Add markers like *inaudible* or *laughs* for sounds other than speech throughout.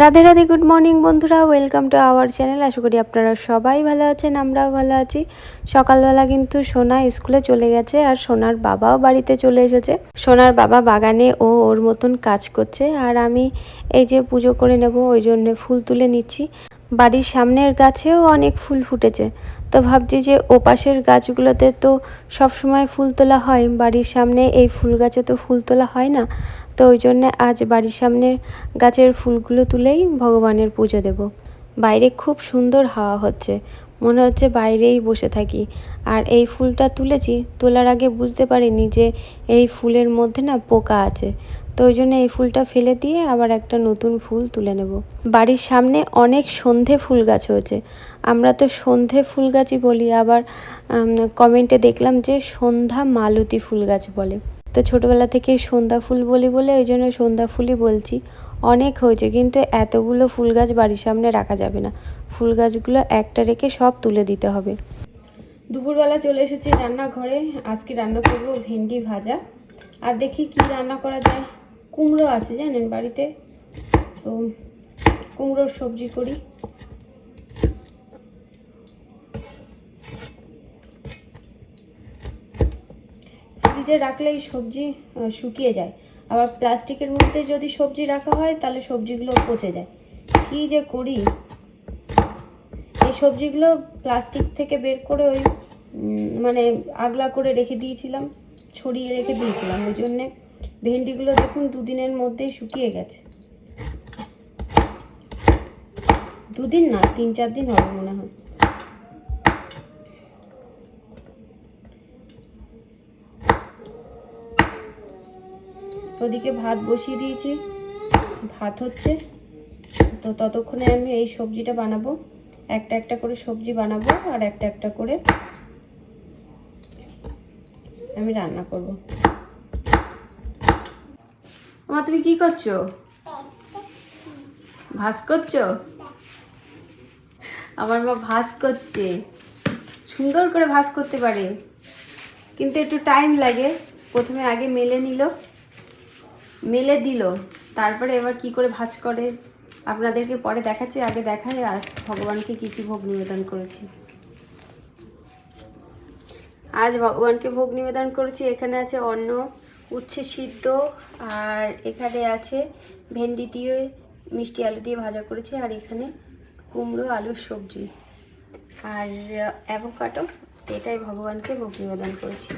Radhe Radhe good morning বন্ধুরা welcome to our channel আশা করি আপনারা সবাই ভালো আছেন, আমরাও ভালো আছি। সকালবেলা কিন্তু সোনা স্কুলে চলে গেছে আর সোনার বাবাও বাড়িতে চলে এসেছে। সোনার বাবা বাগানে ও ওর মতন কাজ করছে আর আমি এই যে পুজো করে নেব, ওই জন্য ফুল তুলে নিচ্ছি। বাড়ির সামনের গাছেও অনেক ফুল ফুটেছে। তো ভাবছি যে ওপাশের গাছগুলোতে তো সব সময় ফুল তোলা হয়, বাড়ির সামনে এই ফুল গাছে তো ফুল তোলা হয় না। তো ওই জন্যে আজ বাড়ির সামনে গাছের ফুলগুলো তুলেই ভগবানের পুজো দেব। বাইরে খুব সুন্দর হাওয়া হচ্ছে। মনে হচ্ছে বাইরেই বসে থাকি। আর এই ফুলটা তুলেছি, তোলার আগে বুঝতে পারিনি যে এই ফুলের মধ্যে না পোকা আছে। তো ওই জন্য এই ফুলটা ফেলে দিয়ে আবার একটা নতুন ফুল তুলে নেব। বাড়ির সামনে অনেক সন্ধে ফুল গাছ হয়েছে। আমরা তো সন্ধে ফুল গাছই বলি। আবার কমেন্টে দেখলাম যে সন্ধ্যা মালতী ফুল গাছ বলে। তো ছোটোবেলা থেকেই সন্ধ্যা ফুল বলি বলে ওই জন্য সন্ধ্যা ফুলই বলছি। অনেক হয়েছে, কিন্তু এতগুলো ফুল গাছ বাড়ির সামনে রাখা যাবে না। ফুল গাছগুলো একটা রেখে সব তুলে দিতে হবে। দুপুরবেলা চলে এসেছি রান্নাঘরে। আজকে রান্না করব ভেন্ডি ভাজা। আর দেখি কি রান্না করা যায়। কুমড়ো আছে জানেন বাড়িতে? তো কুমড়োর সবজি করি। ফ্রিজে রাখলে এই সবজি শুকিয়ে যায়। আবার প্লাস্টিকের মধ্যে যদি সবজি রাখা হয়, তাহলে সবজিগুলো পচে যায়। কি যে করি? এই সবজিগুলো প্লাস্টিক থেকে বের করে ওই মানে আগলা করে রেখে দিয়েছিলাম, ছড়িয়ে রেখে দিয়েছিলাম। ওই জন্যে ভেন্ডিগুলো দেখুন দুদিনের মধ্যেই শুকিয়ে গেছে। দুদিন না, তিন চার দিন হবে মনে হয়। ওদিকে ভাত বসিয়ে দিয়েছি। ভাত হচ্ছে। তো ততক্ষণে আমি এই সবজিটা বানাবো। একটা একটা করে সবজি বানাবো আর একটা একটা করে আমি রান্না করব। আমার তুমি কি করছ? ভাস করছ? আমার মা ভাস করছে। সুন্দর করে ভাস করতে পারে। কিন্তু একটু টাইম লাগে। প্রথমে আগে মেলে নিল। মেলে দিল। তারপরে এবার কি করে ভাজ করে? আপনাদেরকে পরে দেখাচ্ছি, আগে দেখাই আজ ভগবানকে কী কী ভোগ নিবেদন করেছি। আজ ভগবানকে ভোগ নিবেদন করেছি। এখানে আছে অন্ন, উচ্ছে সিদ্ধ, আর এখানে আছে ভেন্ডি দিয়ে মিষ্টি আলু দিয়ে ভাজা করেছি, আর এখানে কুমড়ো আলুর সবজি। আর অ্যাভোকাটো এটাই ভগবানকে ভোগ নিবেদন করেছি।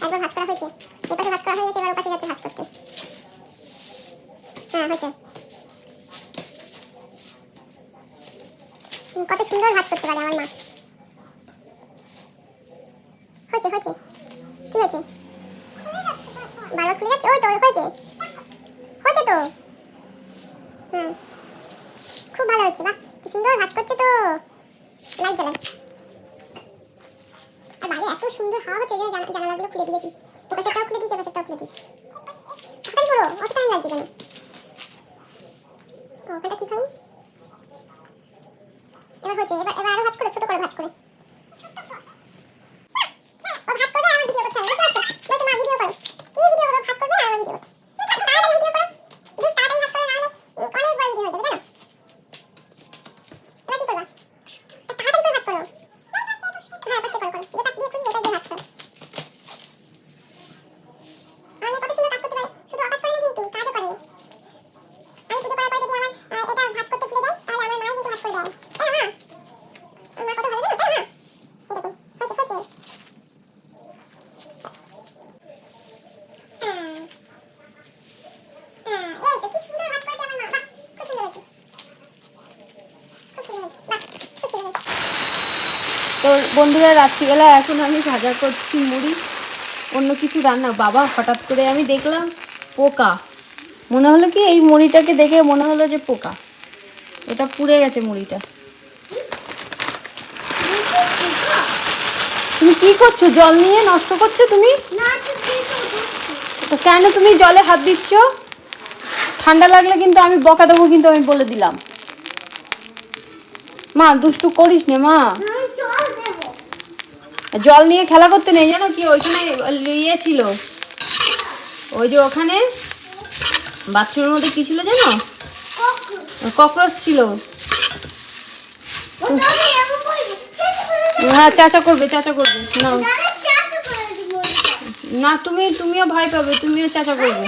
একবার ভাজ করা হয়েছে। যে পাশে ভাজ করা হয়ে গেছে, এবার ওপাশে যাচ্ছে ভাজ করতে। হ্যাঁ হয়েছে। কত সুন্দর ভাজ করতে পারে আমার মা হয়েছে হয়েছে কি হয়েছে বারবার খুলে যাচ্ছে ওই তো হয়েছে হয়েছে তো হুম খুব ভালো হয়েছে বাহ কি সুন্দর ভাজ করছে তো লাইট জ্বালান আর বাইরে এত সুন্দর হাওয়া হচ্ছে যে জানা- জানালাগুলো খুলে দিয়েছি ওপাশেরটাও খুলে দিয়েছি ওপাশেরটাও খুলে দিয়েছি তাড়াতাড়ি করো অত টাইম লাগছে কেন ও, ওখানটা ঠিক হয়নি এবার হচ্ছে এবার এবার আরও ভাজ করে ছোট করে ভাজ করে ও ভাজ করবে আর আমার ভিডিও করতে হবে বুঝতে পারছ বলছে মা ভিডিও করো কি ভিডিও করো ভাজ করবে আর আমার ভিডিও করতে তাড়াতাড়ি ভিডিও করো বেশ তাড়াতাড়ি ভাজ করো নাহলে উম, অনেক বড় ভিডিও হয়ে যাবে জানো এবার কি করবা তা তাড়াতাড়ি করে ভাজ করো হ্যাঁ পাশে করো করো যে পাশ দিয়ে খুলি এটা দিয়ে ভাজ করো আমি কত সুন্দর কাজ করতে পারি শুধু অকাজ করে না কিন্তু কাজও করে আমি পুজো করার পরে যদি আমার আহ, এটা ভাজ করতে ভুলে যাই তাহলে আমার মাই কিন্তু ভাজ করে দেয় তাই না মা কত ভালো জানো তাই না এই দেখুন হয়েছে হয়েছে হ্যাঁ হ্যাঁ এই তো কি সুন্দর ভাজ করেছে আমার মা বাহ খুব সুন্দর হয়েছে খুব সুন্দর হয়েছে বাহ খুব সুন্দর হয়েছে তো বন্ধুরা রাত্রিবেলা এখন আমি ভাজা করছি মুড়ি অন্য কিছু রান্না। বাবা হঠাৎ করে আমি দেখলাম পোকা। মনে হলো কি এই মুড়িটাকে দেখে মনে হলো যে পোকা। এটা পুড়ে গেছে মুড়িটা। তুমি কি করছ? জল নিয়ে নষ্ট করছ তুমি? তো কেন তুমি জলে হাত দিচ্ছ? ঠান্ডা লাগলে কিন্তু আমি বকা দেবো কিন্তু আমি বলে দিলাম। মা দুষ্টু করিস নে মা। জল নিয়ে খেলা করতে নেই জানো কি? ওইখানে ইয়ে ছিল। ওই যে ওখানে বাথরুমের মধ্যে কি ছিল জানো? ককরোচ ছিল। হ্যাঁ চাচা করবে চাচা করবে। না না তুমি তুমিও ভয় পাবে তুমিও চাচা করবে।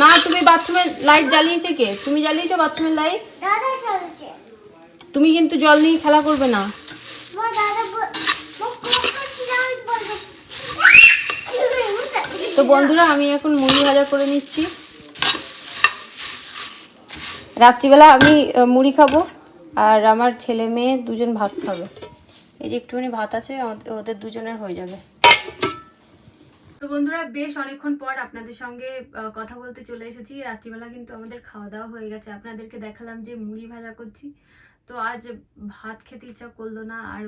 না। তুমি বাথরুমের লাইট জ্বালিয়েছে কে? তুমি জ্বালিয়েছো বাথরুমের লাইট দাদা তুমি কিন্তু জল নিয়ে খেলা করবে না। তো বন্ধুরা আমি এখন মুড়ি ভাজা করে নিচ্ছি। রাত্রিবেলা আমি মুড়ি খাব আর আমার ছেলে মেয়ে দুজন ভাত খাবে। এই যে একটুখানি ভাত আছে ওদের- ওদের দুজনের হয়ে যাবে। তো বন্ধুরা বেশ অনেকক্ষণ পর আপনাদের সঙ্গে কথা বলতে চলে এসেছি। রাত্রিবেলা কিন্তু আমাদের খাওয়া দাওয়া হয়ে গেছে। আপনাদেরকে দেখালাম যে মুড়ি ভাজা করছি। তো আজ ভাত খেতে ইচ্ছা করল না, আর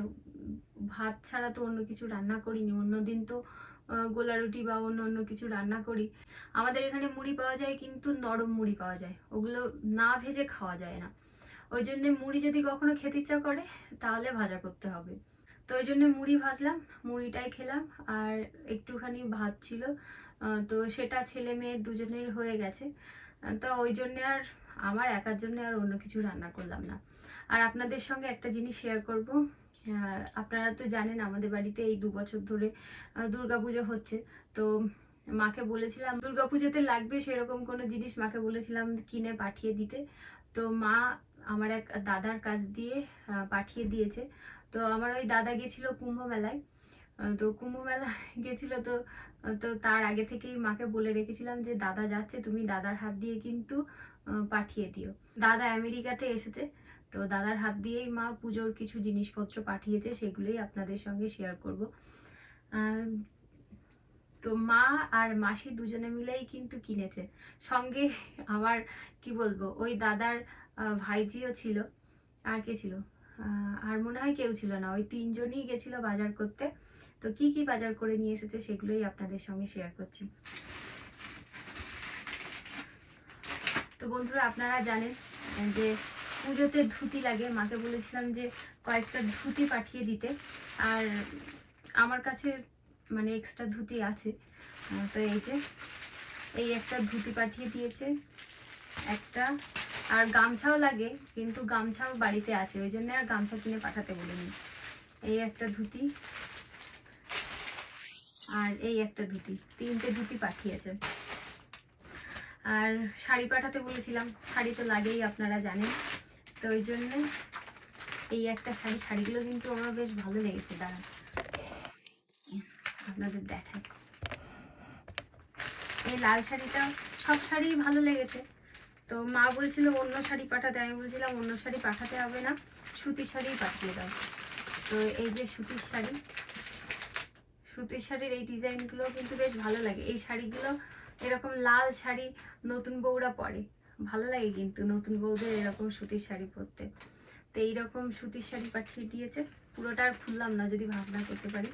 ভাত ছাড়া তো অন্য কিছু রান্না করিনি। অন্যদিন তো গোলা রুটি বা অন্য অন্য কিছু রান্না করি। আমাদের এখানে মুড়ি পাওয়া যায়, কিন্তু নরম মুড়ি পাওয়া যায়। ওগুলো না ভেজে খাওয়া যায় না। ওই জন্য মুড়ি যদি কখনো খেতে ইচ্ছা করে, তাহলে ভাজা করতে হবে। তো ওই জন্য মুড়ি ভাজলাম, মুড়িটাই খেলাম, আর একটুখানি ভাত ছিল। তো সেটা ছেলে মেয়ে দুজনের হয়ে গেছে। তো ওই জন্যে আর আমার একার জন্য আর অন্য কিছু রান্না করলাম না। আর আপনাদের সঙ্গে একটা জিনিস শেয়ার করব। আপনারা তো জানেন আমাদের বাড়িতে এই দু বছর ধরে দুর্গাপুজো হচ্ছে। তো মাকে বলেছিলাম দুর্গা পুজোতে লাগবে সেরকম কোনো জিনিস? মাকে বলেছিলাম, কিনে পাঠিয়ে দিতে। তো মা আমার এক দাদার কাছ দিয়ে পাঠিয়ে দিয়েছে। তো আমার ওই দাদা গেছিল কুম্ভ মেলায় তো কুম্ভ মেলা *laughs* গেছিল তো তো তার আগে থেকেই মাকে বলে রেখেছিলাম যে, দাদা যাচ্ছে, তুমি দাদার হাত দিয়ে কিন্তু পাঠিয়ে দিও। দাদা আমেরিকাতে এসেছে। তো দাদার হাত দিয়েই মা পুজোর কিছু জিনিসপত্র পাঠিয়েছে, সেগুলোই আপনাদের সঙ্গে শেয়ার করব। তো মা আর মাসি দুজনে মিলেই কিন্তু কিনেছে। সঙ্গে আমার কি বলব, ওই দাদার ভাইজিও ছিল। আর কে ছিল? আর মনে হয় কেউ ছিল না। ওই তিনজনই গেছিল বাজার করতে। তো কি কি বাজার করে নিয়ে এসেছে সেগুলোই আপনাদের সঙ্গে শেয়ার করছি। তো বন্ধুরা, আপনারা জানেন যে পুজোতে ধুতি লাগে। মাকে বলেছিলাম যে কয়েকটা ধুতি পাঠিয়ে দিতে। আর আমার কাছে মানে এক্সট্রা ধুতি আছে। তো এই যে, এই একটা ধুতি পাঠিয়ে দিয়েছে। একটা। আর গামছাও লাগে, কিন্তু গামছাও বাড়িতে আছে। ওই জন্য আর গামছা কিনে পাঠাতে বলিনি। এই একটা ধুতি। আর এই একটা ধুতি। তিনটে ধুতি পাঠিয়েছে। আর শাড়ি পাঠাতে বলেছিলাম। শাড়ি তো লাগেই, আপনারা জানেন। তো ওই জন্য এই একটা শাড়ি, শাড়িগুলো কিন্তু আমার বেশ ভালো লেগেছে, দাঁড়ান। আপনাদের দেখাই। এই লাল শাড়িটা সব শাড়ি ভালো লেগেছে। তো মা বলছিল, অন্য শাড়ি পাঠাতে। আমি বলছিলাম, অন্য শাড়ি পাঠাতে হবে না, সুতির শাড়িই পাঠিয়ে দাও। তো এই যে সুতির শাড়ি, সুতির শাড়ির এই ডিজাইনগুলো কিন্তু বেশ ভালো লাগে। এই শাড়িগুলো এরকম লাল শাড়ি নতুন বউরা পরে। ভালো লাগে কিন্তু নতুন বউদের এরকম সুতির শাড়ি পরতে। তো এইরকম সুতির শাড়ি পাঠিয়ে দিয়েছে। পুরোটা আর খুললাম না, যদি ভাবনা করতে পারি।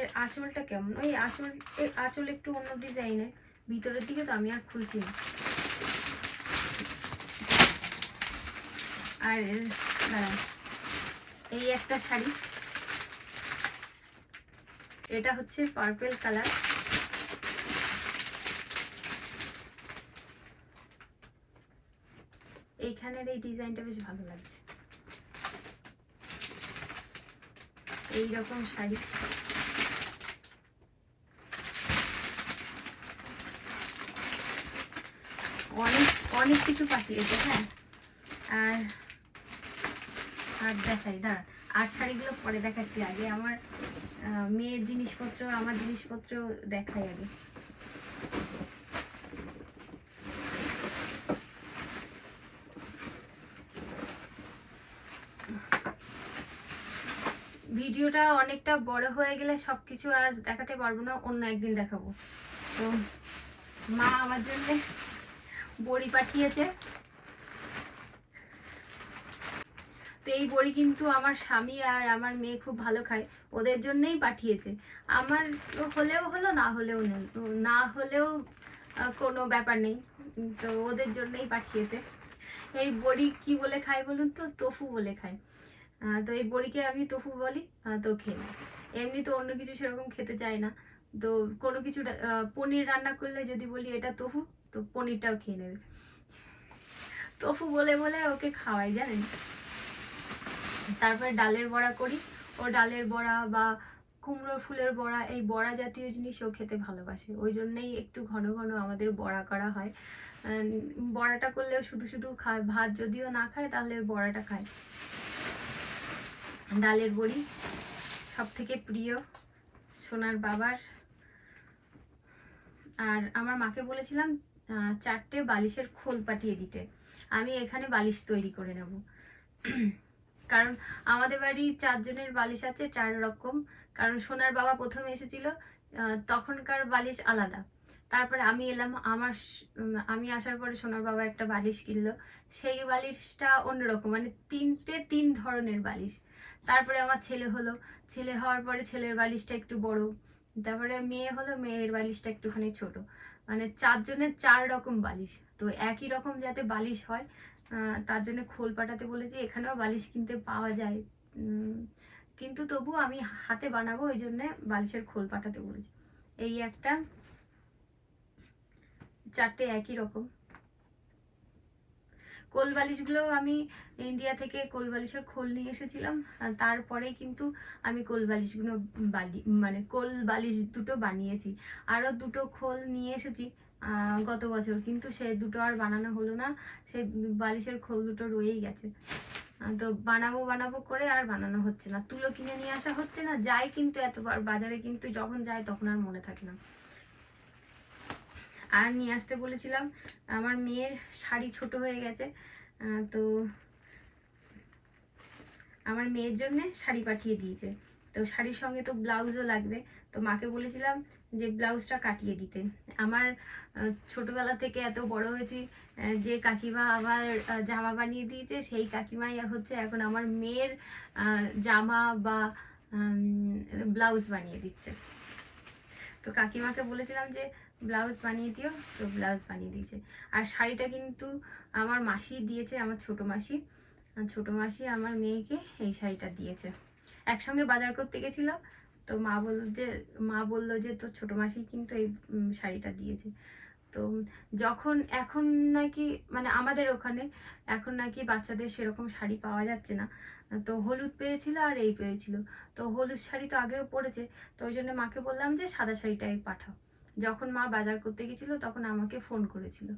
এর আঁচলটা কেমন? ওই আঁচল, এর আঁচল একটু অন্য ডিজাইনের ভিতরের দিকে তো আমি আর খুলছি না। আর এই একটা শাড়ি। এটা হচ্ছে পার্পেল কালার এইখানের এই ডিজাইনটা বেশ ভালো লাগছে। এই রকম শাড়ি। অনেক অনেক কিছু পাঠিয়েছে হ্যাঁ। আর আর দেখাই দাঁড়া আর শাড়িগুলো পরে দেখাচ্ছি আগে। আমার মেয়ের জিনিসপত্র, আমার জিনিসপত্র দেখাই আগে। ভিডিওটা অনেকটা বড় হয়ে গেলে সব কিছু আর দেখাতে পারব না, অন্য একদিন দেখাবো। তো মা আমার জন্য বড়ি পাঠিয়েছে। তো এই বড়ি কিন্তু আমার স্বামী আর আমার মেয়ে খুব ভালো খায়, ওদের জন্যই পাঠিয়েছে। আমার হলেও হলো, না হলেও নেই। না হলেও কোনো ব্যাপার নেই। তো ওদের জন্যই পাঠিয়েছে। এই বড়ি কি বলে খায় বলুন তো? তফু বলে খায়। তো এই বড়িকে আমি তফু বলি তো খেয়ে এমনি তো অন্য কিছু সেরকম খেতে চায় না। তো কোনো কিছু পনির রান্না করলে যদি বলি এটা তফু, তো পনিরটাও খেয়ে নেবে। তফু বলে বলে ওকে খাওয়াই জানেন? তারপরে ডালের বড়া করি। ও ডালের বড়া বা কুমড়ো ফুলের বড়া, এই বড়া জাতীয় জিনিস ও খেতে ভালোবাসে। ওই জন্যেই একটু ঘন ঘন আমাদের বড়া করা হয়। বড়াটা করলেও শুধু শুধু খায়, ভাত যদিও না খায় তাহলে বড়াটা খায়। ডালের বড়ি সব থেকে প্রিয়, সোনার বাবার। আর আমার মাকে বলেছিলাম চারটে বালিশের খোল পাঠিয়ে দিতে। আমি এখানে বালিশ তৈরি করে নেব। কারণ আমাদের বাড়ি চারজনের বালিশ আছে, চার রকম। কারণ সোনার বাবা প্রথমে এসেছিল তখনকার বালিশ আলাদা। তারপরে আমি এলাম, আমার আমি আসার পরে সোনার বাবা একটা বালিশ কিনলো। সেই বালিশটা অন্যরকম মানে তিনটে তিন ধরনের বালিশ। তারপরে আমার ছেলে হলো, ছেলে হওয়ার পরে ছেলের বালিশটা একটু বড়। তারপরে মেয়ে হলো, মেয়ের বালিশটা একটুখানি ছোট। মানে চারজনের চার রকম বালিশ। তো একই রকম যাতে বালিশ হয় তার জন্য খোল পাঠাতে বলেছি, এখানেও বালিশ কিনতে পাওয়া যায়। কিন্তু তবু আমি হাতে বানাবো, ওই জন্য বালিশের খোল পাঠাতে বলেছি। এই একটা, চারটে একই রকম। কোল বালিশগুলো আমি ইন্ডিয়া থেকে কোল বালিশের খোল নিয়ে এসেছিলাম তারপরে কিন্তু আমি কোল বালিশগুলো বালি মানে কোল বালিশ দুটো বানিয়েছি। আরও দুটো খোল নিয়ে এসেছি গত বছর। কিন্তু সে দুটো আর বানানো হলো না। সেই বালিশের খোল দুটো রয়েই গেছে। তো বানাবো বানাবো করে আর বানানো হচ্ছে না। তুলো কিনে নিয়ে আসা হচ্ছে না। যাই কিন্তু এতবার। বাজারে কিন্তু যখন যায় তখন আর মনে থাকে না। আর নিয়ে আসতে বলেছিলাম, আমার মেয়ের শাড়ি ছোট হয়ে গেছে। তো আমার মেয়ের জন্য শাড়ি পাঠিয়ে দিয়েছে। তো শাড়ির সঙ্গে তো ব্লাউজও লাগবে। তো মাকে বলেছিলাম যে ব্লাউজটা কাটিয়ে দিতে। আমার ছোটবেলা থেকে এত বড় হয়েছি যে কাকিমা আবার জামা বানিয়ে দিয়েছে, সেই কাকিমাই হচ্ছে এখন আমার মেয়ের জামা বা ব্লাউজ বানিয়ে দিচ্ছে। তো কাকিমাকে বলেছিলাম যে ব্লাউজ বানিয়ে দিও, তো ব্লাউজ বানিয়ে দিয়েছে। আর শাড়িটা কিন্তু আমার মাসি দিয়েছে, আমার ছোট মাসি। ছোট মাসি আমার মেয়েকে এই শাড়িটা দিয়েছে। একসঙ্গে বাজার করতে গেছিল তো মা বলল যে, মা বলল যে, তোর ছোট মাসি কিন্তু এই শাড়িটা দিয়েছে। তো যখন, এখন নাকি মানে আমাদের ওখানে, এখন নাকি বাচ্চাদের সেরকম শাড়ি পাওয়া যাচ্ছে না। তো হলুদ পেয়েছিল আর এই পেয়েছিল। তো হলুদ শাড়ি তো আগেও পড়েছে তো ওই জন্য মাকে বললাম যে, সাদা শাড়িটাই পাঠাও। যখন মা বাজার করতে গেছিল, তখন আমাকে ফোন করেছিল।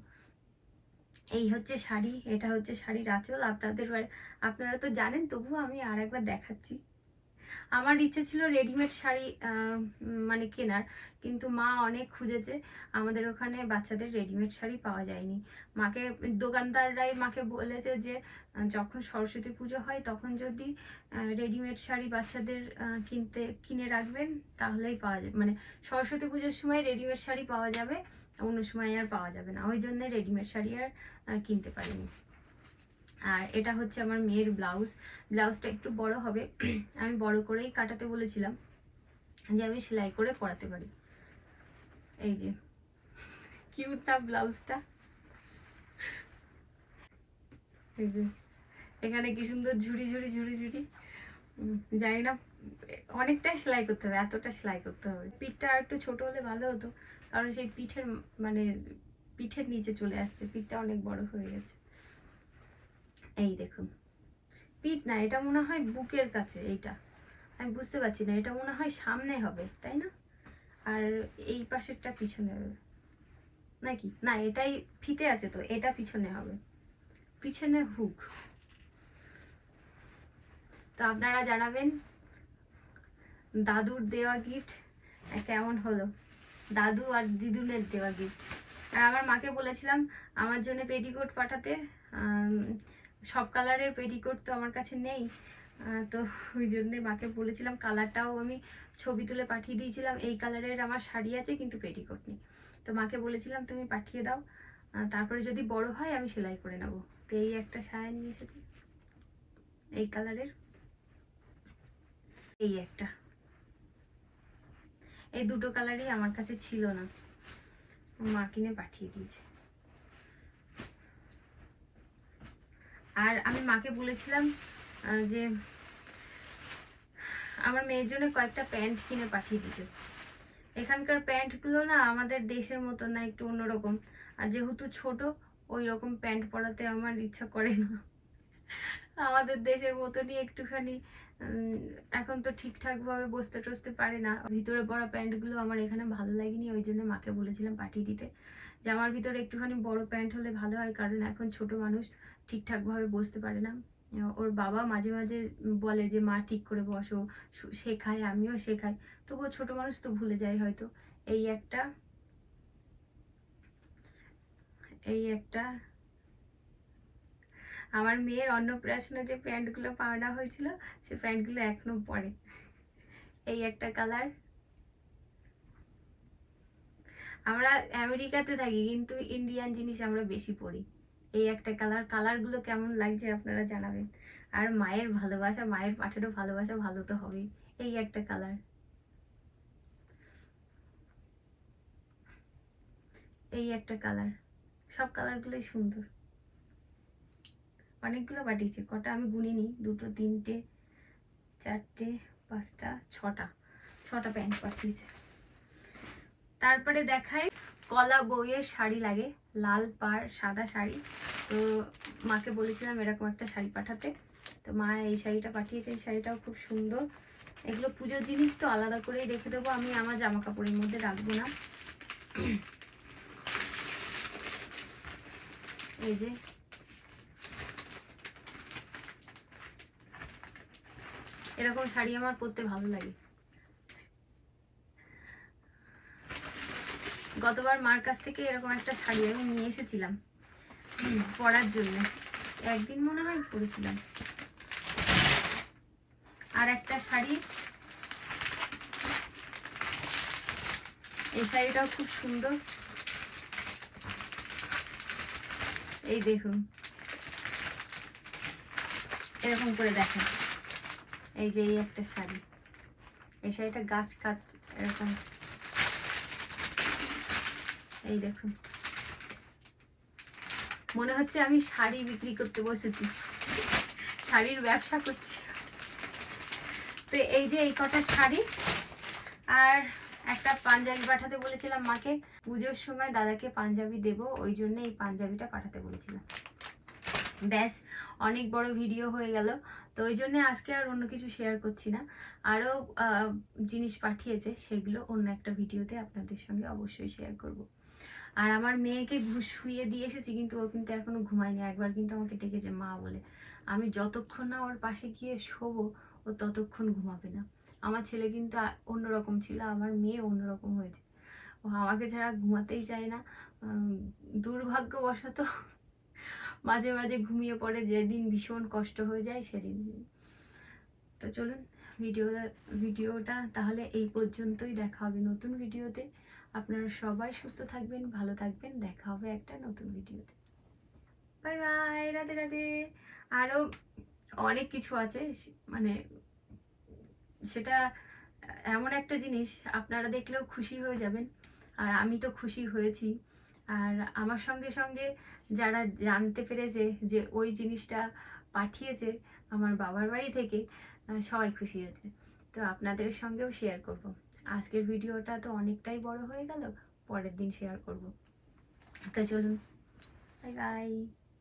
এই হচ্ছে শাড়ি, এটা হচ্ছে শাড়ির আঁচল আপনাদের আপনারা তো জানেন, তবুও আমি আর একবার দেখাচ্ছি। আমার ইচ্ছে ছিল রেডিমেড শাড়ি মানে কেনার, কিন্তু মা অনেক খুঁজেছে, আমাদের ওখানে বাচ্চাদের রেডিমেড শাড়ি পাওয়া যায়নি। মাকে, দোকানদাররাই মাকে বলেছে যে যখন সরস্বতী পুজো হয় তখন যদি রেডিমেড শাড়ি বাচ্চাদের কিনতে, কিনে রাখবেন, তাহলেই পাওয়া যাবে। মানে সরস্বতী পুজোর সময় রেডিমেড শাড়ি পাওয়া যাবে, অন্য সময় আর পাওয়া যাবে না। ওই জন্য রেডিমেড শাড়ি আর কিনতে পারিনি। আর এটা হচ্ছে আমার মেয়ের ব্লাউজ। ব্লাউজটা একটু বড় হবে। *clears throat* আমি বড় করেই কাটাতে বলেছিলাম যে আমি সেলাই করে পরাতে পারি। এই যে কিউট না ব্লাউজটা? এই যে, এখানে কি সুন্দর ঝুড়ি ঝুড়ি ঝুড়ি ঝুড়ি। জানি না, অনেকটাই সেলাই করতে হবে, এতটা সেলাই করতে হবে। পিঠটা আর একটু ছোট হলে ভালো হতো, কারণ সেই পিঠের মানে পিঠের নিচে চলে আসছে, পিঠটা অনেক বড় হয়ে গেছে। এই দেখুন। পিঠ না, এটা মনে হয় বুকের কাছে, এইটা। আমি বুঝতে পারছি না, এটা মনে হয় সামনে হবে, তাই না? আর এই পাশেরটা পিছনে হবে। নাকি? না, এটাই ফিতে আছে তো, এটা পিছনে হবে। পিছনে হুক। তো আপনারা জানাবেন, দাদুর দেওয়া গিফট কেমন হলো? দাদু আর দিদুনের দেওয়া গিফট আর আমার মাকে বলেছিলাম, আমার জন্য পেটিকোট পাঠাতে সব কালারের পেটিকোট তো আমার কাছে নেই। তো ওই জন্যে মাকে বলেছিলাম কালারটাও আমি ছবি তুলে পাঠিয়ে দিয়েছিলাম। এই কালারের আমার শাড়ি আছে, কিন্তু পেটিকোট নেই। তো মাকে বলেছিলাম, তুমি পাঠিয়ে দাও। তারপরে যদি বড় হয়, আমি সেলাই করে নেব। তো এই একটা শাড়ি নিয়ে এসেছি এই কালারের। এই একটা। এই দুটো কালারই আমার কাছে ছিল না। মা কিনে পাঠিয়ে দিয়েছে। আর আমি মাকে বলেছিলাম যে আমার মেয়ের জন্য কয়েকটা প্যান্ট কিনে পাঠিয়ে দিতে। এখানকার প্যান্টগুলো না আমাদের দেশের মতো না, একটু অন্যরকম। আর যেহেতু ছোট ওই রকম প্যান্ট পরাতে আমার ইচ্ছা করে না। আমাদের দেশের মতনই একটুখানি এখন তো ঠিকঠাক ভাবে বসতে টসতে পারে না। ভিতরে পরা প্যান্টগুলো আমার এখানে ভালো লাগেনি, ওই জন্য মাকে বলেছিলাম পাঠিয়ে দিতে। যে আমার ভিতরে একটুখানি বড় প্যান্ট হলে ভালো হয়, কারণ এখন ছোট মানুষ ঠিকঠাক ভাবে বসতে পারে না। ওর বাবা মাঝে মাঝে বলে যে, মা, ঠিক করে বসো। শেখায় আমিও শেখাই। তবুও ছোট মানুষ তো ভুলে যায় হয়তো। এই একটা এই একটা আমার মেয়ের অন্নপ্রাশনে যে প্যান্টগুলো পাওনা হয়েছিল, সে প্যান্টগুলো এখনও পরে। এই একটা কালার। আমরা আমেরিকাতে থাকি, কিন্তু ইন্ডিয়ান জিনিস আমরা বেশি পরি। এই একটা কালার কালারগুলো কেমন লাগছে আপনারা জানাবেন। আর মায়ের ভালোবাসা, মায়ের পাঠেরও ভালোবাসা ভালো তো হবেই, এই একটা কালার এই একটা কালার সব কালারগুলোই সুন্দর। অনেকগুলো পাঠিয়েছে, কটা আমি গুনিনি, দুটো, তিনটে, চারটে, পাঁচটা, ছটা ছটা প্যান্ট পাঠিয়েছে। তারপরে দেখাই কলা বইয়ের শাড়ি লাগে, লাল পাড় সাদা শাড়ি। তো মাকে বলেছিলাম এরকম একটা শাড়ি পাঠাতে। তো মা এই শাড়িটা পাঠিয়েছে, এই শাড়িটাও খুব সুন্দর। এগুলো পুজোর জিনিস তো আলাদা করেই রেখে দেবো, আমি আমার জামা কাপড়ের মধ্যে রাখব না। এই যে। এরকম শাড়ি আমার পরতে ভালো লাগে। গতবার মার কাছ থেকে এরকম একটা শাড়ি আমি নিয়ে এসেছিলাম পরার জন্য। একদিন মনে হয় পরেছিলাম। আর একটা শাড়ি, এই শাড়িটাও খুব সুন্দর। এই দেখুন, এরকম করে দেখেন। এই যে এই একটা শাড়ি, এই শাড়িটা গাছ গাছ, এরকম। এই দেখুন মনে হচ্ছে আমি শাড়ি বিক্রি করতে বসেছি। শাড়ির ব্যবসা করছি। তো এই যে এই কটা শাড়ি, আর একটা পাঞ্জাবি পাঠাতে বলেছিলাম মাকে। পুজোর সময় দাদাকে পাঞ্জাবি দেব, ওই জন্য এই পাঞ্জাবিটা পাঠাতে বলেছিলাম। ব্যাস, অনেক বড় ভিডিও হয়ে গেল। তো ওই জন্য আজকে আর অন্য কিছু শেয়ার করছি না। আরও জিনিস পাঠিয়েছে, সেগুলো অন্য একটা ভিডিওতে আপনাদের সঙ্গে অবশ্যই শেয়ার করব। আর আমার মেয়েকে শুইয়ে দিয়ে এসেছি, কিন্তু ও কিন্তু এখনও ঘুমায়নি। একবার কিন্তু আমাকে ডেকেছে মা বলে, আমি যতক্ষণ না ওর পাশে গিয়ে শোবো, ও ততক্ষণ ঘুমাবে না। আমার ছেলে কিন্তু অন্যরকম ছিল, আমার মেয়ে অন্যরকম হয়েছে। ও আমাকে ছাড়া ঘুমাতেই চায় না। দুর্ভাগ্যবশত *laughs* মাঝে মাঝে ঘুমিয়ে পড়ে, যেদিন ভীষণ কষ্ট হয়ে যায় সেদিন। তো চলুন, ভিডিওটা ভিডিওটা তাহলে এই পর্যন্তই দেখা হবে নতুন ভিডিওতে। আপনারা সবাই সুস্থ থাকবেন, ভালো থাকবেন। দেখা হবে একটা নতুন ভিডিওতে। Bye bye, Radhe Radhe. আরও অনেক কিছু আছে মানে সেটা এমন একটা জিনিস, আপনারা দেখলেও খুশি হয়ে যাবেন। আর আমি তো খুশি হয়েছি। আর আমার সঙ্গে সঙ্গে যারা জানতে পেরেছে যে ওই জিনিসটা পাঠিয়েছে আমার বাবার বাড়ি থেকে সবাই খুশি হয়েছে। তো আপনাদের সঙ্গেও শেয়ার করব। আজকের ভিডিওটা তো অনেকটাই বড় হয়ে গেল, পরের দিন শেয়ার করব। তো চলুন বাই বাই